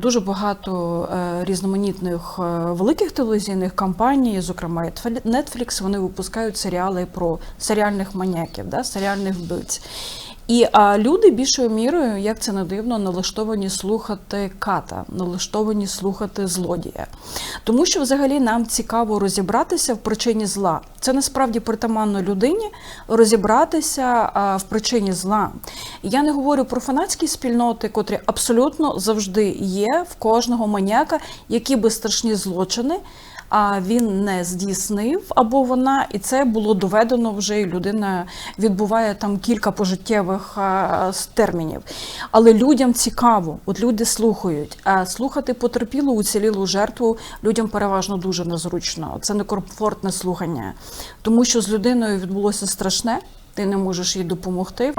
Дуже багато е, різноманітних е, великих телевізійних компаній, зокрема Netflix, вони випускають серіали про серіальних маньяків, да, серіальних вбивць. І а, люди більшою мірою, як це не дивно, налаштовані слухати ката, налаштовані слухати злодія. Тому що взагалі нам цікаво розібратися в причині зла. Це насправді притаманно людині розібратися а, в причині зла. Я не говорю про фанатські спільноти, котрі абсолютно завжди є в кожного маніяка, які би страшні злочини. А він не здійснив або вона, і це було доведено вже. І людина відбуває там кілька пожиттєвих а, з термінів. Але людям цікаво, от люди слухають. А слухати потерпілу, уцілілу жертву людям переважно дуже незручно. Це некомфортне слухання, тому що з людиною відбулося страшне, ти не можеш їй допомогти.